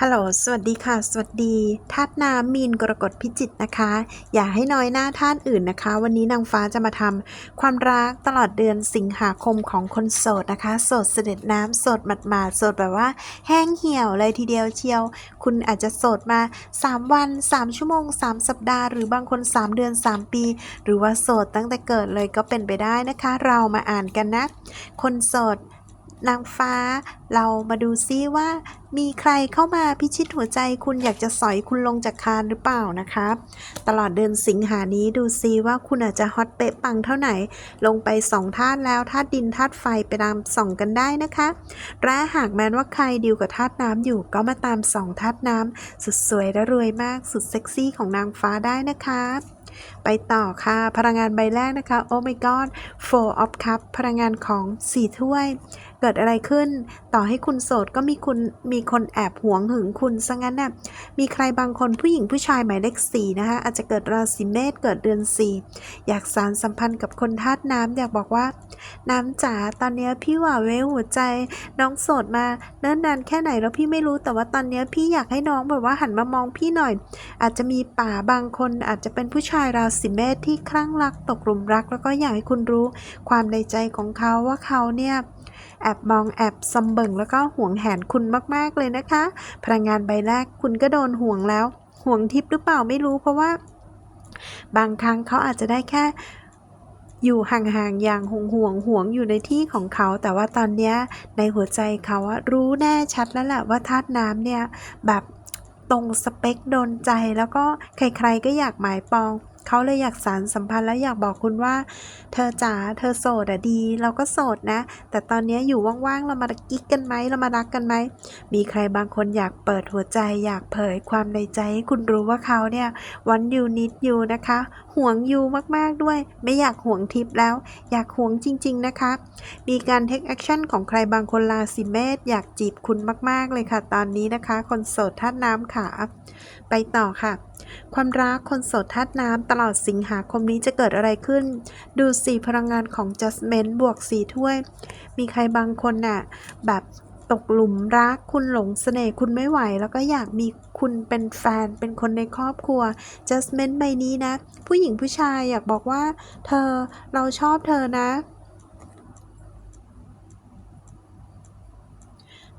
ฮัลโหล สวัสดีค่ะ สวัสดีธาตุน้ำมีนกรกฎพิจิตนะคะ อย่าให้น้อยหน้าท่านอื่นนะคะ วันนี้นางฟ้าจะมาทำความรักตลอดเดือนสิงหาคมของคนโสดนะคะ โสดเสด็จน้ำโสดหมาดหมาดๆโสดแบบว่า แห้งเหี่ยวเลยทีเดียวเชียว คุณอาจจะโสดมา 3 วัน 3 ชั่วโมง 3 สัปดาห์ หรือบางคน 3 เดือน 3 ปี หรือว่าโสดตั้งแต่เกิดเลยก็เป็นไปได้นะคะ เรามาอ่านกันนะ คนโสด นางฟ้า เรามาดูซิว่า มีใครเข้ามาพิชิตหัวใจคุณอยากจะสอยคุณลงจากคานหรือเปล่านะคะตลอดเดือนสิงหานี้ดูซิว่าคุณอาจจะฮอตเป๊ะปังเท่าไหน ลงไปสองธาตุแล้วธาตุดินธาตุไฟไปตามส่องกันได้นะคะและหากแม้นว่าใครดิวกับธาตุน้ำอยู่ก็มาตามสองธาตุน้ำสุดสวยและรวยมากสุดเซ็กซี่ของนางฟ้าได้นะคะไปต่อค่ะ พลังงานใบแรกนะคะ โอ้ my god four of cup พลังงานของสี่ถ้วย เกิดอะไรขึ้น ต่อให้คุณโสดก็มีคุณมีคนแอบหวงหึงคุณซะงั้นน่ะมีใครบางคนผู้หญิงผู้ชายหมายเลขสี่นะคะอาจจะเกิดราศีเมษเกิดเดือนสี่อยากสารสัมพันธ์กับคนธาตุน้ำอยากบอกว่า น้ำจ๋าตอนนี้พี่หว่าเวหัวใจ น้องโสดมาเนิ่นนานแค่ไหนแล้วพี่ไม่รู้แต่ว่าตอนนี้พี่อยากให้น้องแบบว่าหันมามองพี่หน่อย อาจจะมีป่าบางคนอาจจะเป็นผู้ชายราศีเมษที่คลั่งรักตกหลุมรัก แล้วก็อยากให้คุณรู้ความในใจของเขาว่าเขาเนี่ย แอบมองแอบซำเบิงแล้วก็ห่วงแหนคุณมากๆเลยนะคะ พลังงานใบแรกคุณก็โดนห่วงแล้ว ห่วงทิพย์หรือเปล่าไม่รู้เพราะว่า บางครั้งเขาอาจจะได้แค่อยู่ห่างๆ อย่างห่วงห่วงห่วงอยู่ในที่ของเขา แต่ว่าตอนนี้ในหัวใจเขารู้แน่ชัดแล้วแหละว่าธาตุน้ำเนี่ยแบบตรงสเปคโดนใจแล้วก็ใครๆก็อยากหมายปอง เขาเลยอยากสารสัมพันธ์และอยากบอกคุณว่า เธอจ๋าเธอโสดอะดี เราก็โสดนะ แต่ตอนนี้อยู่ว่างๆเรามากิ๊กกันไหมเรามารักกันไหมมีใครบางคนอยากเปิดหัวใจ อยากเผยความในใจให้คุณรู้ว่าเขาเนี่ยวันยูนิดยูนะคะ ห่วงยูมากๆด้วย ไม่อยากห่วงทิพย์แล้ว อยากห่วงจริง ๆ นะคะ มีการเทคแอคชั่นของใครบางคนราศีเมษอยากจีบคุณมาก ๆ เลยค่ะ ตอนนี้นะคะ คนโสดธาตุน้ำค่ะ ไปต่อค่ะ ความรักคนโสดธาตุน้ำตลอดสิงหาคมนี้จะเกิดอะไรขึ้น ดูสีพลังงานของ Justment บวกสีถ้วย มีใครบางคนน่ะแบบ ตกหลุมรัก คุณหลงเสน่ห์คุณไม่ไหว แล้วก็อยากมีคุณเป็นแฟนเป็นคนในครอบครัว Justment ใบนี้นะ ผู้หญิงผู้ชายอยากบอกว่า เธอเราชอบเธอนะ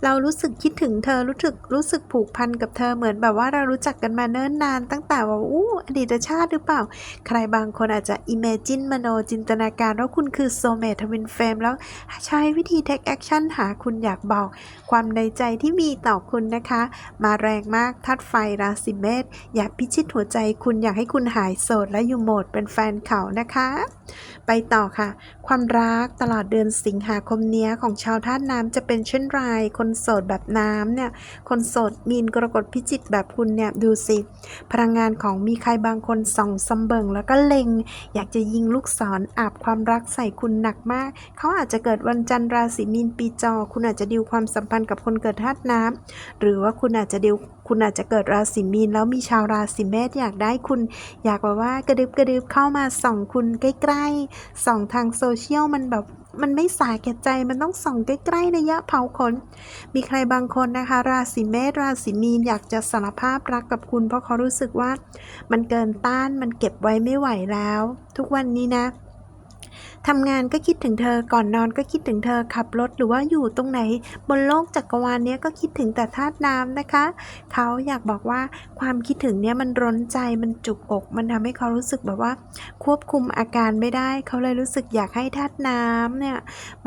เรารู้สึกคิดถึงเธอรู้สึกรู้สึกผูกพันกับเธอเหมือนแบบว่าเรารู้จักกันมาเนิ่นนานตั้งแต่ว่าอู้อดีตชาติหรือเปล่า ใครบางคนอาจจะ imagine มโนจินตนาการว่าคุณคือโซเมทวินเฟมแล้วใช้วิธี take action หาคุณอยากบอก ความในใจที่มีต่อคุณนะคะ มาแรงมากทัดไฟราศีเมษอยากพิชิตหัวใจคุณอยากให้คุณหายโสดและอยู่โหมดเป็นแฟนเขานะคะ ไปต่อค่ะ ความรักตลอดเดือนสิงหาคมนี้ของชาวธาตุน้ำจะเป็นเช่นไรคนนโสดแบบน้ำเนี่ย คนโสดมีนกรกฎพิจิตแบบคุณเนี่ยดูสิ พลังงานของมีใครบางคนส่องซำเบิงแล้วก็เล็ง อยากจะยิงลูกศรออาบความรักใส่คุณหนักมาก เขาอาจจะเกิดวันจันทร์ราศีมีนปีจอ คุณอาจจะดิวความสัมพันธ์กับคนเกิดธาตุน้ำหรือว่าคุณอาจจะดิวคุณอาจจะเกิดราศีมีนแล้วมีชาวราศีเมษอยากได้คุณ อยากแบบว่ากระดึบกระดึบเข้ามาส่องคุณใกล้ๆส่องทางโซเชียลมันแบบ มันไม่สาแก่ใจมันต้องส่องใกล้ๆระยะเผาขน มีใครบางคนนะคะ ราศีเมษราศีมีนอยากจะสารภาพรักกับคุณ เพราะเขารู้สึกว่า มันเกินต้านมันเก็บไว้ไม่ไหวแล้ว ทุกวันนี้นะ ทำงานก็คิดถึงเธอ ก่อนนอนก็คิดถึงเธอ ขับรถหรือว่าอยู่ตรงไหน บนโลกจักรวาลเนี้ยก็คิดถึงแต่ธาตุน้ำนะคะ เขาอยากบอกว่าความคิดถึงเนี้ยมันร้นใจ มันจุกอก มันทำให้เขารู้สึกแบบว่า ควบคุมอาการไม่ได้ เขาเลยรู้สึกอยากให้ธาตุน้ำเนี่ย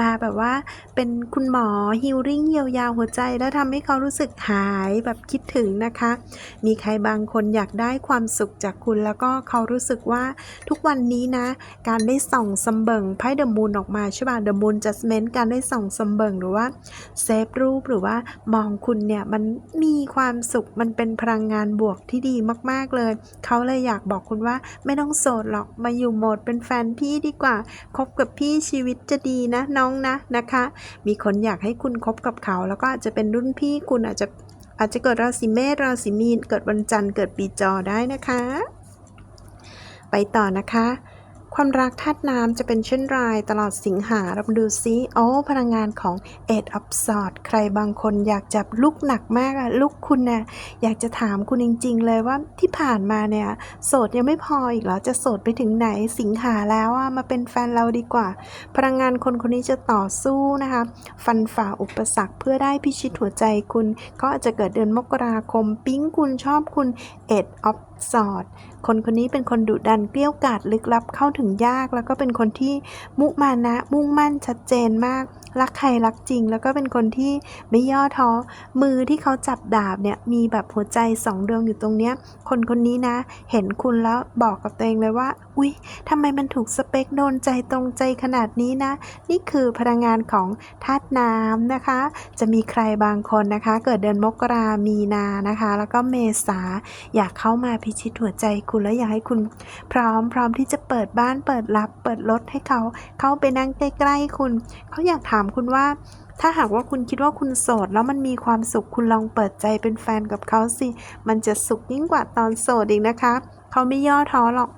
มาแบบว่าเป็นคุณหมอฮิลลิ่งเยียวยาหัวใจ แล้วทำให้เขารู้สึกหายแบบคิดถึงนะคะ มีใครบางคนอยากได้ความสุขจากคุณแล้วก็เขารู้สึกว่าทุกวันนี้นะ การได้ส่องสมเบิงไพ่เดอะมูนออกมาใช่ป่ะเดอะมูนจัสเมนต์การได้ส่องสมเบิงหรือว่าเซฟรูปหรือว่ามองคุณเนี่ย มันมีความสุขมันเป็นพลังงานบวกที่ดีมากๆเลย เขาเลยอยากบอกคุณว่าไม่ต้องโสดหรอกมาอยู่โหมดเป็นแฟนพี่ดีกว่าคบกับพี่ชีวิตจะดีนะน้องนะนะคะ มีคนอยากให้คุณคบกับเขา แล้วก็อาจจะเป็นรุ่นพี่คุณอาจจะอาจจะเกิดราศีเมษราศีมีนเกิดวันจันทร์เกิดปีจอได้นะคะ ไปต่อนะคะ ความรักธาตุน้ำจะเป็นเช่นไรตลอดสิงหาเรามาดูซิโอ้พลังงานของ Eight of Swords ใครบางคนอยากจับลูกหนักมากอะลูกคุณน่ะอยากจะถามคุณจริง ๆ เลยว่าที่ผ่านมาเนี่ย โสดยังไม่พออีกเหรอจะโสดไปถึงไหนสิงหาแล้วอะมาเป็นแฟนเราดีกว่า พลังงานคนคนนี้จะต่อสู้นะคะ ฟันฝ่าอุปสรรคเพื่อได้พิชิตหัวใจคุณ ก็อาจจะเกิดเดือนมกราคมปิ๊งคุณชอบคุณ Eight of Swords คนคนนี้เป็นคนดุดันเกลี้ยวกาดลึกลับเข้าถึงยาก แล้วก็เป็นคนที่มุมานะ มุ่งมั่นชัดเจนมาก รักใครรักจริง แล้วก็เป็นคนที่ไม่ย่อท้อมือที่เขาจับดาบเนี่ยมีแบบหัวใจสองดวงอยู่ตรงเนี้ยคนคนนี้นะ เห็นคุณแล้วบอกกับตัวเองเลยว่า อุ๊ยทำไมมันถูกสเปคโดนใจตรงใจขนาดนี้นะ นี่คือพลังงานของธาตุน้ำนะคะ จะมีใครบางคนนะคะ เกิดเดือนมกรามีนานะคะ แล้วก็เมษาอยากเข้ามาพิชิตหัวใจคุณและอยากให้คุณพร้อมพร้อมที่จะเปิดบ้านเปิดรับ เปิดรถให้เขาเข้าไปนั่งใกล้ๆคุณ เขาอยากถามคุณว่าถ้าหากว่าคุณคิดว่าคุณโสดแล้วมันมีความสุขคุณลองเปิดใจเป็นแฟนกับเขาสิ มันจะสุขยิ่งกว่าตอนโสดอีกนะคะ เขาไม่ย่อท้อหรอก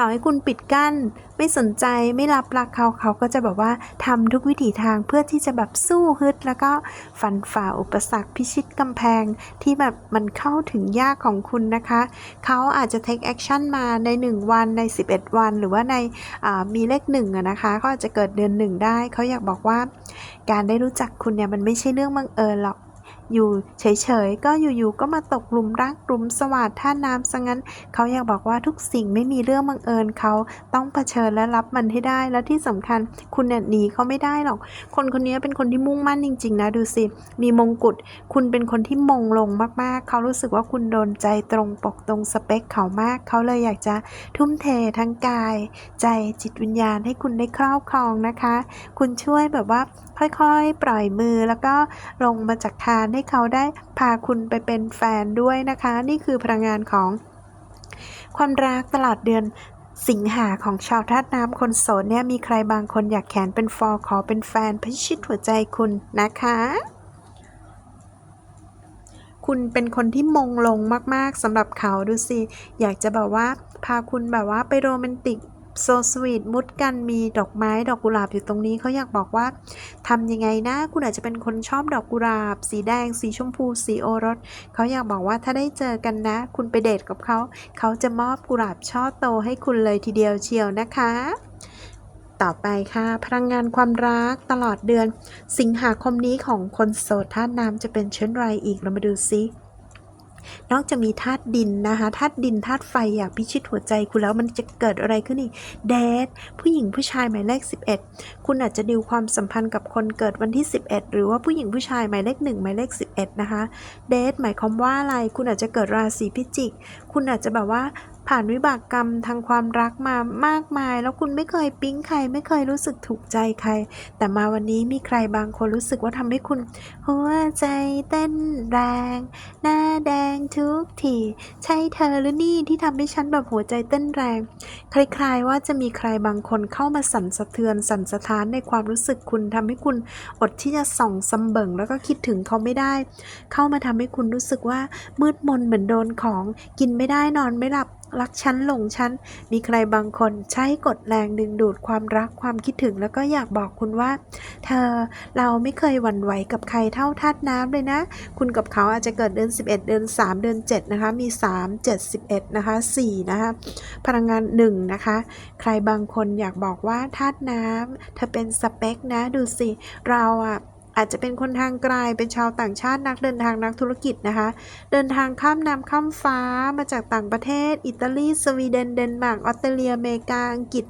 ต่อให้คุณปิดกั้น ไม่สนใจไม่รับรักเขาเขาก็จะแบบว่าทำทุกวิถีทางเพื่อที่จะแบบสู้ฮึด แล้วก็ฟันฝ่าอุปสรรคพิชิตกำแพงที่แบบมันเข้าถึงยากของคุณนะคะ เขาอาจจะ take action มาใน 1 วันใน 11 วัน หรือว่าในามีเลขหนึ่งนะคะก็อาจจะเกิดเดือนหนึ่งได้ เขาอยากบอกว่า การได้รู้จักคุณเนี่ยมันไม่ใช่เรื่องบังเอิญหรอก อยู่เฉยๆ ก็อยู่ๆ ก็มาตกหลุมรักหลุมสวัสดท่าน้ำซะงั้น เขาอยากบอกว่าทุกสิ่งไม่มีเรื่องบังเอิญเขาต้องเผชิญและรับมันให้ได้ และที่สำคัญคุณเนี่ยหนีเขาไม่ได้หรอก คนคนนี้เป็นคนที่มุ่งมั่นจริง ๆ นะดูสิ มีมงกุฎ คุณเป็นคนที่มงลงมากๆ เขารู้สึกว่าคุณโดนใจตรงปกตรงสเปคเขามาก เขาเลยอยากจะทุ่มเททั้งกาย ใจจิตวิญญาณให้คุณได้ครอบครองนะคะ คุณช่วยแบบว่าค่อยๆ ปล่อยมือแล้วก็ลงมาจากคานให้เขาได้พาคุณไปเป็นแฟนด้วยนะคะ นี่คือพลังงานของความรักตลอดเดือนสิงหาของชาวธาตุน้ำคนโสดเนี่ยมีใครบางคนอยากแขนเป็นฟอขอเป็นแฟนพิชิตหัวใจคุณนะคะ คุณเป็นคนที่มงลงมากๆสำหรับเขาดูสิ อยากจะแบบว่า พาคุณแบบว่าไปโรแมนติก โซสวีทมุดกันมีดอกไม้ดอกกุหลาบอยู่ตรงนี้เขาอยากบอกว่าทำยังไงนะ คุณอาจจะเป็นคนชอบดอกกุหลาบ สีแดง สีชมพู สีโอรสเขาอยากบอกว่าถ้าได้เจอกันนะ คุณไปเดทกับเขา เขาจะมอบกุหลาบช่อโตให้คุณเลยทีเดียวเชียวนะคะต่อไปค่ะ พลังงานความรักตลอดเดือน สิงหาคมนี้ของคนโสดธาตุน้ำจะเป็นเช่นไรอีกเรามาดูซิ นอกจากมีธาตุดินนะคะธาตุดินธาตุไฟอยากพิชิตหัวใจคุณแล้วมันจะเกิดอะไรขึ้นอีกเดทผู้หญิงผู้ชายหมายเลข 11 คุณอาจจะดิวความสัมพันธ์กับคนเกิดวันที่ 11 หรือว่าผู้หญิงผู้ชายหมายเลข1หมายเลข 11 นะคะเดทหมายความว่าอะไรคุณอาจจะเกิดราศีพิจิก คุณอาจจะแบบว่า ผ่านวิบากกรรมทางความรักมามากมาย แล้วคุณไม่เคยปิ๊งใคร ไม่เคยรู้สึกถูกใจใคร แต่มาวันนี้มีใครบางคนรู้สึกว่าทำให้คุณ หัวใจเต้นแรง หน้าแดงทุกทีใช่เธอหรือนี่ที่ทำให้ฉันแบบหัวใจเต้นแรง คล้ายๆว่าจะมีใครบางคนเข้ามาสั่นสะเทือนสั่นสะท้านในความรู้สึกคุณทำให้คุณอดที่จะส่องสำเบิงแล้วก็คิดถึงเขาไม่ได้ เข้ามาทำให้คุณรู้สึกว่ามืดมนเหมือนโดนของ กินไม่ได้นอนไม่หลับ รักฉันหลงฉัน มีใครบางคนใช้กดแรงดึงดูดความรักความคิดถึงแล้วก็อยากบอกคุณว่า เธอเราไม่เคยหวั่นไหวกับใครเท่าธาตุน้ำเลยนะ คุณกับเขาอาจจะเกิดเดือน 11 เดือน 3 เดือน 7 นะคะ มี 3 7 11 นะคะ 4 นะคะ พลังงาน 1 นะคะ ใครบางคนอยากบอกว่าธาตุน้ำเธอเป็นสเปคนะดูสิ เราอะ อาจจะเป็นคนทางไกลเป็นชาวต่างชาตินักเดินทางนักธุรกิจนะคะ เดินทางข้ามน้ำข้ามฟ้ามาจากต่างประเทศ อิตาลี สวีเดน เดนมาร์ก ออสเตรเลีย อเมริกา อังกฤษ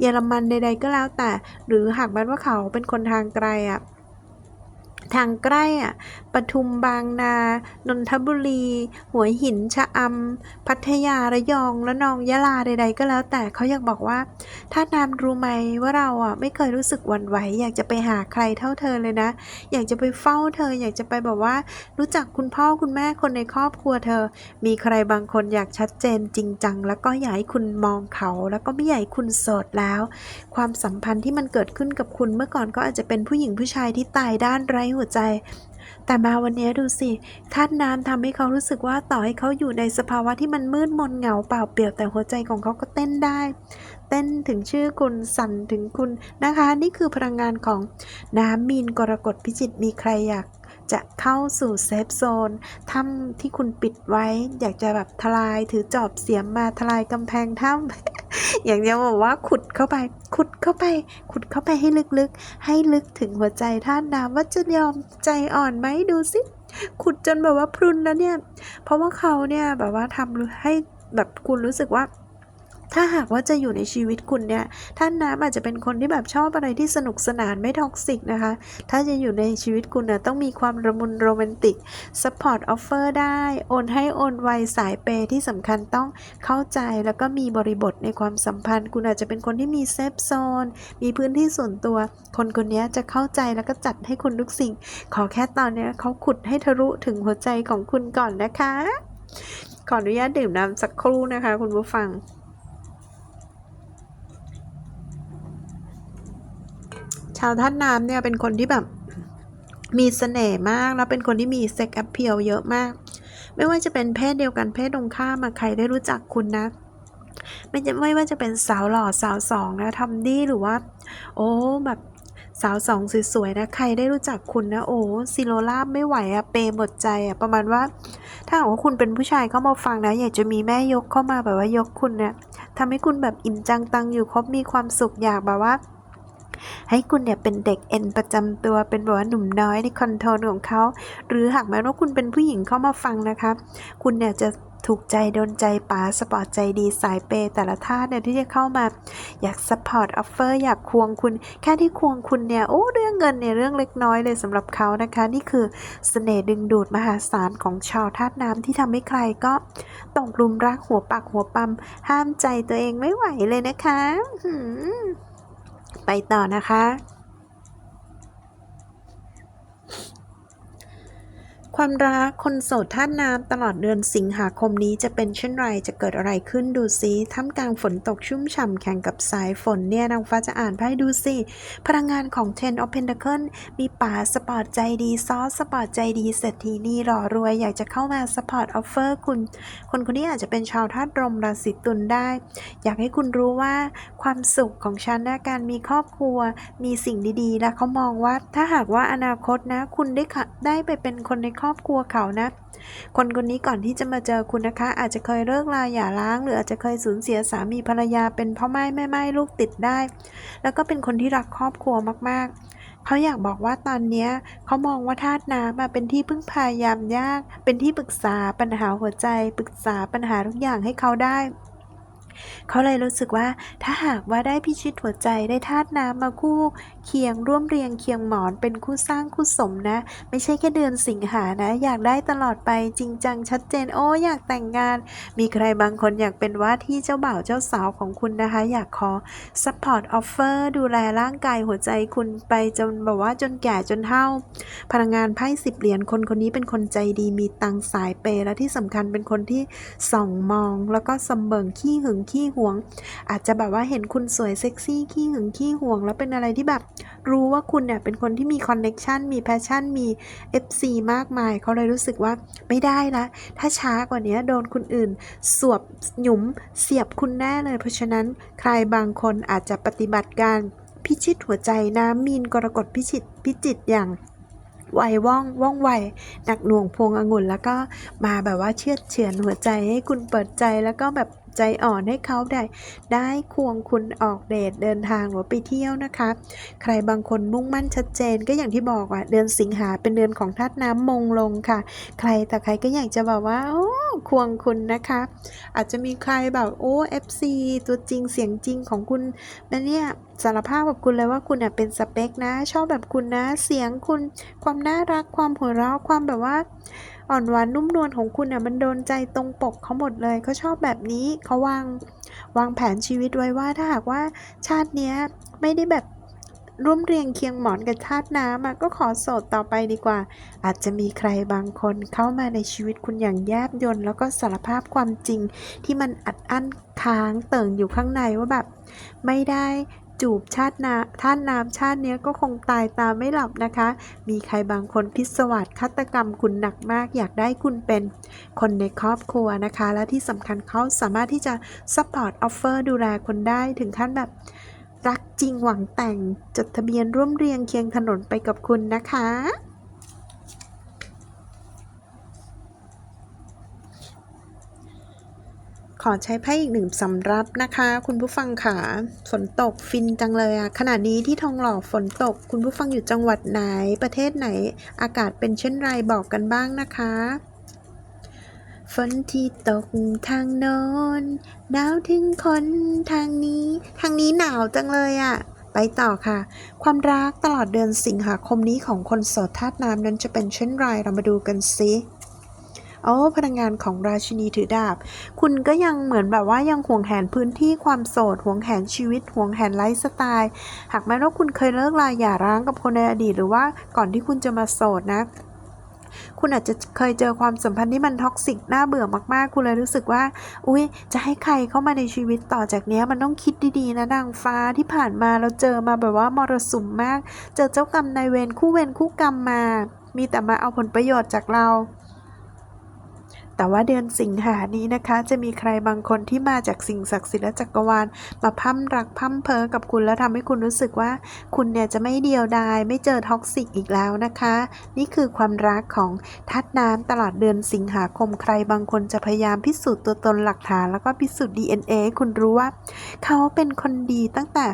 เยอรมันใดๆก็แล้วแต่ หรือหากแม้ว่าเขาเป็นคนทางไกลอะ ทางใกล้อะปทุมบางนา นนทบุรี หัวหินชะอำพัทยาระยองและนองยะลาใด ๆ ก็แล้ว แต่เขาอยากบอกว่า ถ้านามรู้ไหมว่าเราอะไม่เคยรู้สึกหวั่นไหว อยากจะไปหาใครเท่าเธอเลยนะ อยากจะไปเฝ้าเธอ อยากจะไปแบบว่า รู้จักคุณพ่อคุณแม่คนในครอบครัวเธอ มีใครบางคนอยากชัดเจนจริงจังแล้วก็อยากให้คุณมองเขา แล้วก็ไม่อยากให้คุณโสดแล้ว ความสัมพันธ์ที่มันเกิดขึ้นกับคุณเมื่อก่อนก็อาจจะเป็นผู้หญิงผู้ชายที่ตายด้านไร้หัวใจ แต่มาวันนี้ดูสิธาตุน้ำทำให้เขารู้สึกว่าต่อให้เขาอยู่ในสภาวะที่มันมืดมนเหงาเปล่าเปลี่ยวแต่หัวใจของเขาก็เต้นได้ เต้นถึงชื่อคุณสั่นถึงคุณนะคะ นี่คือพลังงานของน้ำมีนกรกฎพิจิตมีใครอยากจะเข้าสู่เซฟโซนถ้ำที่คุณปิดไว้ อยากจะแบบทลายถือจอบเสียมมาทลายกำแพงถ้ำ อย่างจะบอกว่าขุดเข้าไป ขุดเข้าไป ขุดเข้าไปให้ลึกๆ ให้ลึกถึงหัวใจท่านน้ำว่าจะยอมใจอ่อนไหมดูสิ ขุดจนแบบว่าพรุนแล้วเนี่ย เพราะว่าเขาเนี่ยแบบว่าทำให้แบบคุณรู้สึกว่า ถ้าหากว่าจะอยู่ในชีวิตคุณเนี่ยท่านน้ำอาจจะเป็นคนที่แบบชอบอะไรที่สนุกสนานไม่ท็อกซิกนะคะ ถ้าจะอยู่ในชีวิตคุณนะต้องมีความระมุนโรแมนติกสปอร์ตออฟเฟอร์ได้ โอนให้โอนไวสายเปที่สำคัญต้องเข้าใจแล้วก็มีบริบทในความสัมพันธ์ คุณอาจจะเป็นคนที่มีเซฟโซนมีพื้นที่ส่วนตัว คนคนนี้จะเข้าใจแล้วก็จัดให้คุณทุกสิ่ง ขอแค่ตอนเนี้ยเขาขุดให้ทะลุถึงหัวใจของคุณก่อนนะคะ ขออนุญาตดื่มน้ำสักครู่นะคะ คุณผู้ฟังาวท่านน้ำเนี่ยเป็นคนที่แบบมีเสน่ห์มาก แล้วเป็นคนที่มีเซ็กแอ p เพียเยอะมาก ไม่ว่าจะเป็นเพศเดียวกันเพศตรงข้ามมาใครได้รู้จักคุณนะไม่ไม่ว่าจะเป็นสาวหล่อสาวสองนะทำดีหรือว่า โอ้แบบสาวสองสวยๆนะใครได้รู้จักคุณนะโอ้ซิโรล่าไม่ไหวอะเปย์หมดใจอะประมาณว่า ถ้าหากว่าคุณเป็นผู้ชายเข้ามาฟังนะอยากจะมีแม่ยกเข้ามาแบบว่ายกคุณเนี่ยทำให้คุณแบบอิ่มจังตังอยู่ครบมีความสุขอยากแบบว่า ให้คุณเนี่ยเป็นเด็กเอ็นประจำตัวเป็นแบบว่าหนุ่มน้อยในคอนโทรลของเขา หรือหากแม้ว่าคุณเป็นผู้หญิงเข้ามาฟังนะคะ คุณเนี่ยจะถูกใจโดนใจป๋าสปอร์ตใจดีสายเปย์แต่ละท่าเนี่ยที่จะเข้ามา อยากสปอร์ตออฟเฟอร์อยากควงคุณ แค่ที่ควงคุณเนี่ย โอ้ เรื่องเงินเนี่ยเรื่องเล็กน้อยเลยสำหรับเขานะคะ นี่คือเสน่ห์ดึงดูดมหาศาลของชาวธาตุน้ำที่ทำให้ใครก็ตกลุมรักหัวปักหัวปั๊มห้ามใจตัวเองไม่ไหวเลยนะคะ ไปต่อนะคะ ความรักคนโสดท่านน้ำตลอดเดือนสิงหาคมนี้จะเป็นเช่นไรจะเกิดอะไรขึ้นดูซิท่ามกลางฝนตกชุ่มฉ่ำแข่งกับสายฝนเนี่ยนางฟ้าจะอ่านไพ่ดูสิพลังงานของ Ten of Pentacle มีป่าสปอร์ตใจดีซอสสปอร์ตใจดีเศรษฐีนี่รอรวย อยากจะเข้ามาสปอร์ตออฟเฟอร์คุณ คนคนนี้อาจจะเป็นชาวธาตุลมราศีตุลได้ อยากให้คุณรู้ว่าความสุขของฉันนะการมีครอบครัว มีสิ่งดีๆ และเขามองว่าถ้าหากว่าอนาคตนะ คุณได้ได้ไปเป็นคนในครอบครัวเขานะ คนคนนี้ก่อนที่จะมาเจอคุณนะคะ อาจจะเคยเลิกลาหย่าร้าง หรืออาจจะเคยสูญเสียสามีภรรยาเป็นพ่อไม้แม่ไม้ลูกติดได้ แล้วก็เป็นคนที่รักครอบครัวมากๆ เขาอยากบอกว่าตอนนี้เขามองว่าธาตุน้ำอะเป็นที่พึ่งพายามยาก เป็นที่ปรึกษาปัญหาหัวใจ ปรึกษาปัญหาทุกอย่างให้เขาได้เขาเลยรู้สึกว่าถ้าหากว่าได้พิชิตหัวใจได้ธาตุน้ำมาคู่ เคียงร่วมเรียงเคียงหมอนเป็นคู่สร้างคู่สมนะ ไม่ใช่แค่เดือนสิงหานะ อยากได้ตลอดไปจริงจังชัดเจนโอ้อยากแต่งงาน มีใครบางคนอยากเป็นว่าที่เจ้าบ่าวเจ้าสาวของคุณนะคะ อยากขอ support offer ดูแลร่างกายหัวใจคุณไปจนแบบว่าจนแก่จนเฒ่า พลังงานไพ่สิบเหรียญคนคนนี้เป็นคนใจดีมีตังสายเปย์และที่สำคัญเป็นคนที่ส่องมอง แล้วก็สมเบิงขี้หึงขี้หวง อาจจะแบบว่าเห็นคุณสวยเซ็กซี่ขี้หึงขี้หวง แล้วเป็นอะไรที่แบบรู้ว่าคุณเนี่ยเป็นคนที่มีคอนเน็ชันมีแพชชั่น มี FC มากมาย เขาเลยรู้สึกว่าไม่ได้ละ ถ้าช้ากว่านี้โดนคนอื่น สวบหยุมเสียบคุณแน่เลย เพราะฉะนั้นใครบางคนอาจจะปฏิบัติการพิชิตหัวใจน้ำมีนกรกฎพิชิตพิจิตอย่างไวว่องว่องไวหนักหน่วงพวงองุ่น แล้วก็มาแบบว่าเชื่อเฉือนหัวใจให้คุณเปิดใจแล้วก็แบบ ใจอ่อนให้เขาได้ ได้ควงคุณออกเดทเดินทางหรือไปเที่ยวนะคะ ใครบางคนมุ่งมั่นชัดเจนก็อย่างที่บอกว่าเดือนสิงหาเป็นเดือนของธาตุน้ำมงลงค่ะ ใครแต่ใครก็อยากจะแบบว่าโอ้ควงคุณนะคะ อาจจะมีใครแบบโอ้ FC ตัวจริงเสียงจริงของคุณนะเนี่ยสารภาพกับคุณเลยว่าคุณเน่ยเป็นสเปคนะ ชอบแบบคุณนะ เสียงคุณความน่ารักความหัวเราะความแบบว่า อ่อนหวานนุ่มนวลของคุณเนี่ยมันโดนใจตรงปกเขาหมดเลยเขาชอบแบบนี้เขาวางวางแผนชีวิตไว้ว่าถ้าหากว่าชาติเนี้ยไม่ได้แบบร่วมเรียงเคียงหมอนกับชาติน้ำก็ขอโสดต่อไปดีกว่า อาจจะมีใครบางคนเข้ามาในชีวิตคุณอย่างแยบยลแล้วก็สารภาพความจริงที่มันอัดอั้นค้างเติ่งอยู่ข้างในว่าแบบ ไม่ได้ จูบชาตินาท่านน้ำชาติเนี้ยก็คงตายตาไม่หลับนะคะ มีใครบางคนพิศวาสฆาตกรรมคุณหนักมากอยากได้คุณเป็นคนในครอบครัวนะคะ และที่สำคัญเขาสามารถที่จะ support offer ดูแลคนได้ถึงขั้นแบบรักจริงหวังแต่งจดทะเบียนร่วมเรียงเคียงถนนไปกับคุณนะคะ ขอใช้ไพ่อีกหนึ่งสำรับนะคะ คุณผู้ฟังค่ะฝนตกฟินจังเลยอะขณะนี้ที่ทองหล่อฝนตก คุณผู้ฟังอยู่จังหวัดไหน ประเทศไหน อากาศเป็นเช่นไรบอกกันบ้างนะคะฝนที่ตกทางโน้นหนาวถึงคนทางนี้ ทางนี้หนาวจังเลยอะไปต่อค่ะ ความรักตลอดเดือนสิงหาคมนี้ของคนโสดธาตุน้ำนั้นจะเป็นเช่นไรเรามาดูกันสิ โอ้พลังงานของราชินีถือดาบ คุณก็ยังเหมือนแบบว่ายังห่วงแหนพื้นที่ความโสดห่วงแหนชีวิตห่วงแหนไลฟ์สไตล์ หากแม้ว่าคุณเคยเลิกลาหย่าร้างกับคนในอดีตหรือว่าก่อนที่คุณจะมาโสดนะคุณอาจจะเคยเจอความสัมพันธ์ที่มันท็อกซิกน่าเบื่อมากๆ คุณเลยรู้สึกว่า อุ๊ยจะให้ใครเข้ามาในชีวิตต่อจากเนี้ยมันต้องคิดดีๆนะนางฟ้าที่ผ่านมาเราเจอมาแบบว่ามรสุมมาก เจอเจ้ากรรมนายเวรคู่เวรคู่กรรมมา มีแต่มาเอาผลประโยชน์จากเรา แต่ว่าเดือนสิงหานี้นะคะ จะมีใครบางคนที่มาจากสิ่งศักดิ์สิทธิ์และจักรวาล มาพั่มรักพั่มเพอกับคุณแล้วทำให้คุณรู้สึกว่า คุณเนี่ยจะไม่เดียวดาย ไม่เจอท็อกซิกอีกแล้วนะคะ นี่คือความรักของทัดน้ำตลอดเดือนสิงหาคมใครบางคนจะพยายามพิสูจน์ตัวตนหลักฐาน แล้วก็พิสูจน์ DNA คุณรู้ว่า เขาเป็นคนดีตั้งแต่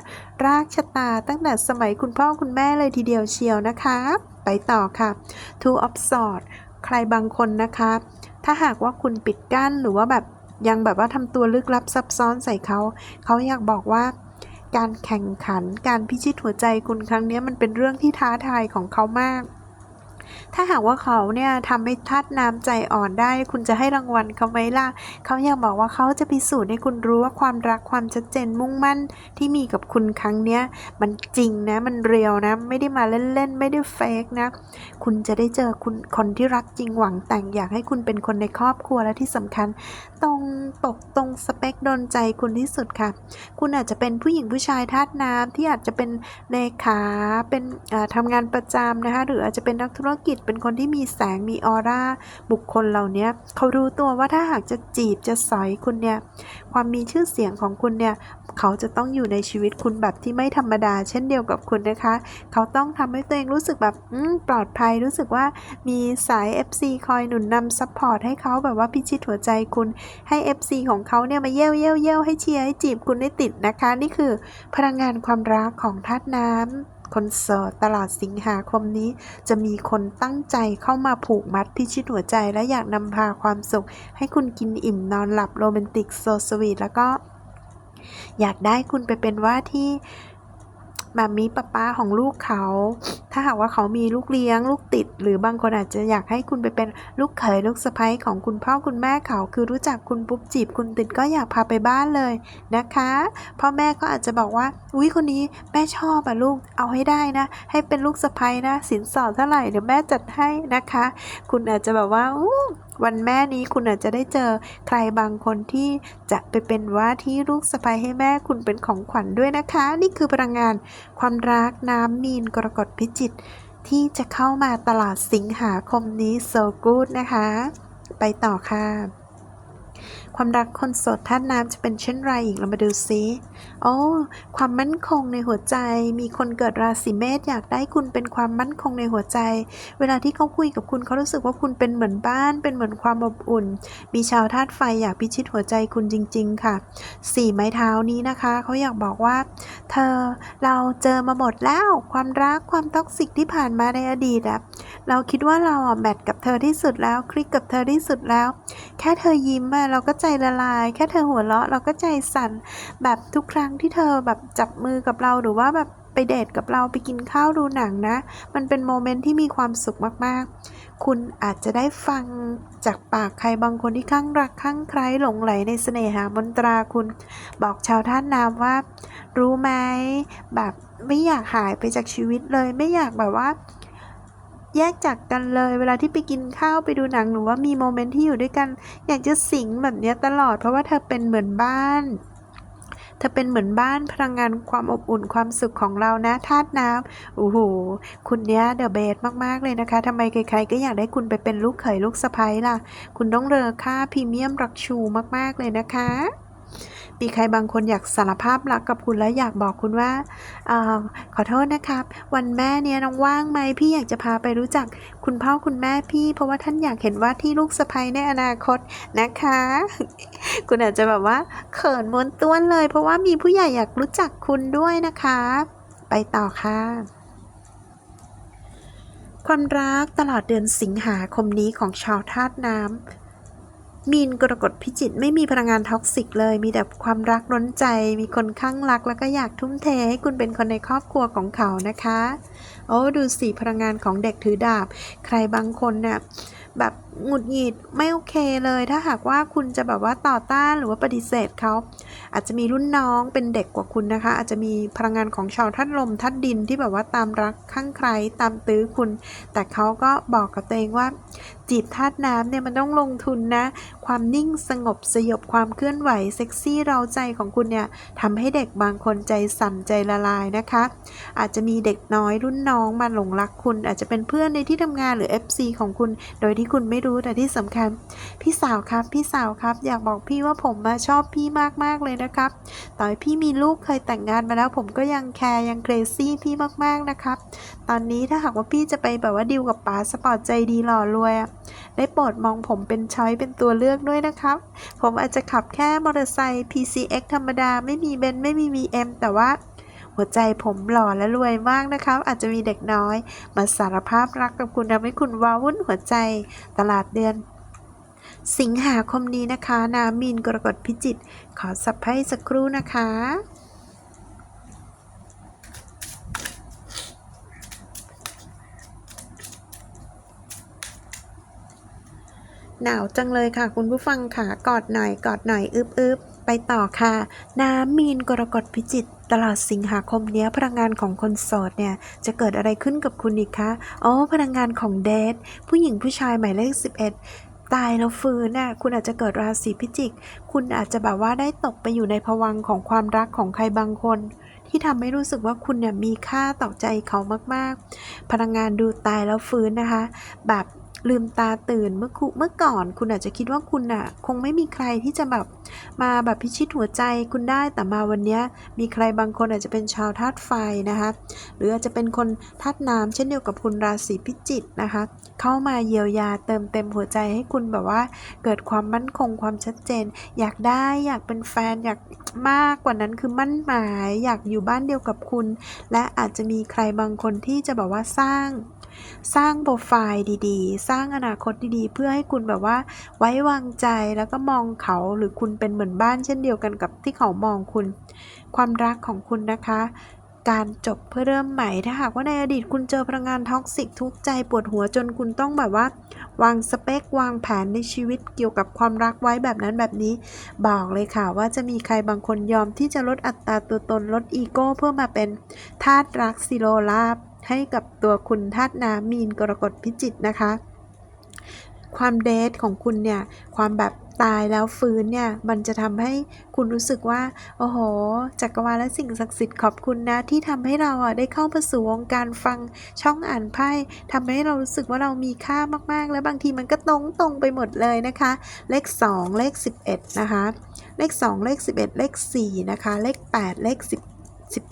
รากชะตาตั้งแต่สมัยคุณพ่อคุณแม่เลยทีเดียวเชียวนะคะ ไปต่อค่ะ Two of Swords ใครบางคนนะคะ ถ้าหากว่าคุณปิดกั้นหรือว่าแบบยังแบบว่าทำตัวลึกลับซับซ้อนใส่เขา เขาอยากบอกว่า การแข่งขันการพิชิตหัวใจคุณครั้งนี้มันเป็นเรื่องที่ท้าทายของเขามาก ถ้าหากว่าเขาเนี่ยทำให้ธาตุน้ำใจอ่อนได้ คุณจะให้รางวัลเขาไหมล่ะ เขายากบอกว่าเขาจะพิสูจน์ให้คุณรู้ว่าความรักความชัดเจนมุ่งมั่นที่มีกับคุณครั้งเนี้ยมันจริงนะ มันเรียวนะ ไม่ได้มาเล่นๆ ไม่ได้เฟกนะ คุณจะได้เจอคุณคนที่รักจริงหวังแต่งอยากให้คุณเป็นคนในครอบครัวและที่สำคัญ ตรงปกตรงสเปคโดนใจคุณที่สุดค่ะ คุณอาจจะเป็นผู้หญิงผู้ชายธาตุน้ำที่อาจจะเป็นเลขาเป็นเอ่อทำงานประจำนะคะหรืออาจจะเป็นนักธุรกิจเป็นคนที่มีแสงมีออร่าบุคคลเหล่านี้เขารู้ตัวว่าถ้าหากจะจีบจะสอยคุณเนี่ยความมีชื่อเสียงของคุณเนี่ยเขาจะต้องอยู่ในชีวิตคุณแบบที่ไม่ธรรมดา เช่นเดียวกับคุณนะคะ เขาต้องทำให้ตัวเองรู้สึกแบบปลอดภัยรู้สึกว่ามีสาย FC คอยหนุนนำซัพพอร์ตให้เขาแบบว่าพิชิตหัวใจคุณให้ FC ของเขาเนี่ยมาเย่ยวเย่ยวเย่ยวให้เชียร์ให้จีบคุณได้ติดนะคะ นี่คือพลังงานความรักของธาตุน้ำ คอนเสิร์ตตลาดสิงหาคมนี้ จะมีคนตั้งใจเข้ามาผูกมัดพิชิตหัวใจและอยากนำพาความสุข ให้คุณกินอิ่มนอนหลับโรแมนติกโซสวีทแล้วก็ อยากได้คุณไปเป็นว่าที่มามีป้าป้าของลูกเขาถ้าหากว่าเขามีลูกเลี้ยง ลูกติด หรือบางคนอาจจะอยากให้คุณไปเป็นลูกเขยลูกสะใภ้ของคุณพ่อคุณแม่เขา คือรู้จักคุณปุ๊บจีบคุณติดก็อยากพาไปบ้านเลยนะคะพ่อแม่ก็อาจจะบอกว่าอุ้ยคนนี้แม่ชอบอะลูกเอาให้ได้นะ ให้เป็นลูกสะใภ้นะ สินสอดเท่าไหร่เดี๋ยวแม่จัดให้นะคะ คุณอาจจะแบบว่าวันแม่นี้คุณอาจจะได้เจอใครบางคนที่จะไปเป็นว่าที่ลูกสะใภ้ให้แม่คุณเป็นของขวัญด้วยนะคะ นี่คือพลังงาน ความรักน้ำมีนกรกฎพิจิตที่จะเข้ามาตลาดสิงหาคมนี้ so good นะคะ ไปต่อค่ะ ความรักคนโสดท่านน้ำจะเป็นเช่นไรอีกเรามาดูซิโอ้ความมั่นคงในหัวใจ มีคนเกิดราศีเมษอยากได้คุณเป็นความมั่นคงในหัวใจ เวลาที่เขาคุยกับคุณเขารู้สึกว่าคุณเป็นเหมือนบ้าน เป็นเหมือนความอบอุ่น มีชาวธาตุไฟอยากพิชิตหัวใจคุณจริง ๆ ค่ะสี่ไม้เท้านี้นะคะเขาอยากบอกว่า เธอเราเจอมาหมดแล้ว ความรักความท็อกซิกที่ผ่านมาในอดีตอะเราคิดว่าเราอะแมทกับเธอที่สุดแล้วคลิกกับเธอที่สุดแล้ว แค่เธอยิ้มอะเราก็ใจละลาย แค่เธอหัวเราะเราก็ใจสั่นแบบทุกครั้งที่เธอแบบจับมือกับเราหรือว่าแบบไปเดทกับเราไปกินข้าวดูหนังนะ มันเป็นโมเมนต์ที่มีความสุขมากๆ คุณอาจจะได้ฟังจากปากใครบางคนที่ข้างรักข้างใครหลงไหลในเสน่หามนตราคุณ บอกชาวท่านน้ำว่า รู้ไหมแบบไม่อยากหายไปจากชีวิตเลย ไม่อยากแบบว่า แยกจากกันเลย เวลาที่ไปกินข้าวไปดูหนังหรือว่ามีโมเมนต์ที่อยู่ด้วยกัน อยากจะสิงแบบนี้ตลอดเพราะว่าเธอเป็นเหมือนบ้านเธอเป็นเหมือนบ้านพลังงานความอบอุ่นความสุขของเรานะธาตุน้ำโอ้โหคุณเนี้ยเดอะเบสมาก ๆ เลยนะคะทำไมใครๆก็อยากได้คุณไปเป็นลูกเขยลูกสะใภ้ล่ะ คุณต้องเรอค่าพรีเมียมรักชูมาก ๆ เลยนะคะ มีใครบางคนอยากสารภาพรักกับคุณแล้วอยากบอกคุณว่าอาขอโทษนะครับ วันแม่เนี่ยน้องว่างไหมพี่อยากจะพาไปรู้จักคุณพ่อคุณแม่พี่ เพราะว่าท่านอยากเห็นว่าที่ลูกสะใภ้ในอนาคตนะคะ คุณอาจจะแบบว่าเขินม้วนต้วนเลย เพราะว่ามีผู้ใหญ่อยากรู้จักคุณด้วยนะคะ ไปต่อค่ะความรักตลอดเดือนสิงหาคมนี้ของชาวธาตุน้ำ มีนกรกฎพิจิตไม่มีพลังงานท็อกซิกเลย มีแต่ความรักน้นใจ มีคนข้างรักแล้วก็อยากทุ่มเทให้คุณเป็นคนในครอบครัวของเขานะคะ โอ้ดูสีพลังงานของเด็กถือดาบ ใครบางคนเนี่ยแบบหงุดหงิดไม่โอเคเลย ถ้าหากว่าคุณจะแบบว่าต่อต้านหรือว่าปฏิเสธเขาอาจจะมีรุ่นน้องเป็นเด็กกว่าคุณนะคะ อาจจะมีพลังงานของชาวธาตุลมธาตุดินที่แบบว่าตามรักข้างใครตามตื้อคุณ แต่เขาก็บอกกับตัวเองว่า จีบธาตุน้ำเนี่ยมันต้องลงทุนนะ ความนิ่งสงบสยบความเคลื่อนไหวเซ็กซี่เราใจของคุณเนี่ยทำให้เด็กบางคนใจสั่นใจละลายนะคะ อาจจะมีเด็กน้อยรุ่นน้องมาหลงรักคุณ อาจจะเป็นเพื่อนในที่ทำงานหรือ FC ของคุณ โดยที่คุณไม่รู้แต่ที่สำคัญ พี่สาวครับ พี่สาวครับ อยากบอกพี่ว่าผมมาชอบพี่มากๆเลยนะครับ ต่อให้พี่มีลูกเคยแต่งงานมาแล้ว ผมก็ยังแคร์ยังเครซี่พี่มากๆนะครับ ตอนนี้ถ้าหากว่าพี่จะไปแบบว่าดิวกับป๋าสปอร์ตใจดีหล่อรวยได้โปรดมองผมเป็นช้อยเป็นตัวเลือกด้วยนะครับ ผมอาจจะขับแค่มอเตอร์ไซค์ PCX ธรรมดาไม่มีเบนซ์ไม่มี VM แต่ว่า หัวใจผมหล่อและรวยมากนะครับ อาจจะมีเด็กน้อย มาสารภาพรักกับคุณทำให้คุณว้าวุ่นหัวใจตลาดเดือน สิงหาคมนี้นะคะ นามีนกรกฎพิจิต ขอสับให้สักครู่นะคะหนาวจังเลยค่ะ คุณผู้ฟังค่ะ กอดหน่อย กอดหน่อย อึบอึบไปต่อค่ะ น้ำมีนกรกฎพิจิตร ตลอดสิงหาคมเนี้ยพลังงานของคนโสดเนี่ยจะเกิดอะไรขึ้นกับคุณอีกคะอ๋อพลังงานของเดทผู้หญิงผู้ชายหมายเลข 11ตายแล้วฟื้นน่ะคุณอาจจะเกิดราศีพิจิก คุณอาจจะแบบว่าได้ตกไปอยู่ในภวังของความรักของใครบางคน ที่ทำให้รู้สึกว่าคุณเนี่ยมีค่าต่อใจเขามากๆ พลังงานดูตายแล้วฟื้นนะคะ แบบ ลืมตาตื่นเมื่อคุเมื่อก่อน คุณอาจจะคิดว่าคุณน่ะคงไม่มีใครที่จะแบบมาแบบพิชิตหัวใจคุณได้แต่มาวันนี้มีใครบางคนอาจจะเป็นชาวธาตุไฟนะคะหรืออาจจะเป็นคนธาตุน้ำเช่นเดียวกับคุณราศีพิจิกนะคะเข้ามาเยียวยาเติมเต็มหัวใจให้คุณแบบว่า เกิดความมั่นคงความชัดเจน อยากได้อยากเป็นแฟนอยากมากกว่านั้นคือมั่นหมาย อยากอยู่บ้านเดียวกับคุณ และอาจจะมีใครบางคนที่จะแบบว่าสร้าง สร้างโปรไฟล์ดีๆ สร้างอนาคตดีๆ เพื่อให้คุณแบบว่า ไว้วางใจแล้วก็มองเขาหรือคุณเป็นเหมือนบ้านเช่นเดียวกันกับที่เขามองคุณ ความรักของคุณนะคะ การจบเพื่อเริ่มใหม่ถ้าหากว่าในอดีตคุณเจอพลังงานท็อกซิกทุกใจปวดหัวจนคุณต้องแบบว่า วางสเปควางแผนในชีวิตเกี่ยวกับความรักไว้แบบนั้นแบบนี้ บอกเลยค่ะว่าจะมีใครบางคนยอมที่จะลดอัตราตัวตนลดอีโก้เพื่อมาเป็นธาตุรักสิโลลาบ ให้กับตัวคุณธาตุน้ำมีนกรกฎพิจิตนะคะ ความเดทของคุณเนี่ย ความแบบตายแล้วฟื้นเนี่ย มันจะทำให้คุณรู้สึกว่า โอ้โห จักรวาลและสิ่งศักดิ์สิทธิ์ขอบคุณนะ ที่ทำให้เราอะได้เข้ามาสู่วงการฟังช่องอ่านไพ่ทำให้เรารู้สึกว่าเรามีค่ามากๆ และบางทีมันก็ตรงตรงไปหมดเลยนะคะ เลข 2 เลข 11 นะคะ เลข 2 เลข 11 เลข 4 นะคะ เลข 8 เลข 10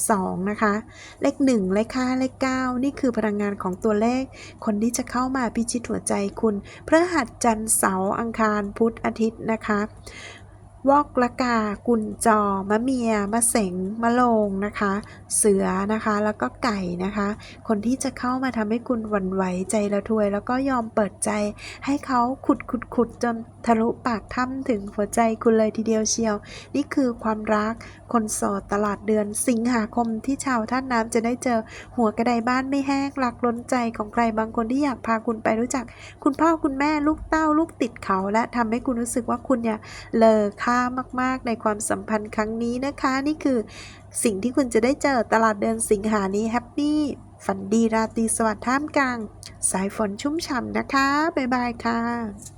12 นะคะ เลข 1 เลข5เลข 9 นี่คือพลังงานของตัวเลข คนที่จะเข้ามาพิชิตหัวใจคุณพฤหัสจันทร์เสาร์อังคารพุธอาทิตย์นะคะ วอกละกา กุญจอ มะเมีย มะเสง มะโลงนะคะ เสือนะคะ แล้วก็ไก่นะคะ คนที่จะเข้ามาทำให้คุณหวั่นไหวใจระทวย แล้วก็ยอมเปิดใจ ให้เขาขุดขุดขุดจนทะลุปากถ้ำถึงหัวใจคุณเลยทีเดียวเชียว นี่คือความรักคนโสดตลาดเดือนสิงหาคมที่ชาวท่านน้ำจะได้เจอหัวกระไดบ้านไม่แห้งรักล้นใจของใครบางคนที่อยากพาคุณไปรู้จัก คุณพ่อคุณแม่ลูกเต้าลูกติดเขา และทำให้คุณรู้สึกว่าคุณเนี่ยเลอค่ามากๆ ในความสัมพันธ์ครั้งนี้นะคะ นี่คือสิ่งที่คุณจะได้เจอตลาดเดือนสิงหานี้แฮปปี้ฝันดีราตรีสวัสดิ์ท่ามกลาง สายฝนชุ่มฉ่ำนะคะ บ๊ายบายค่ะ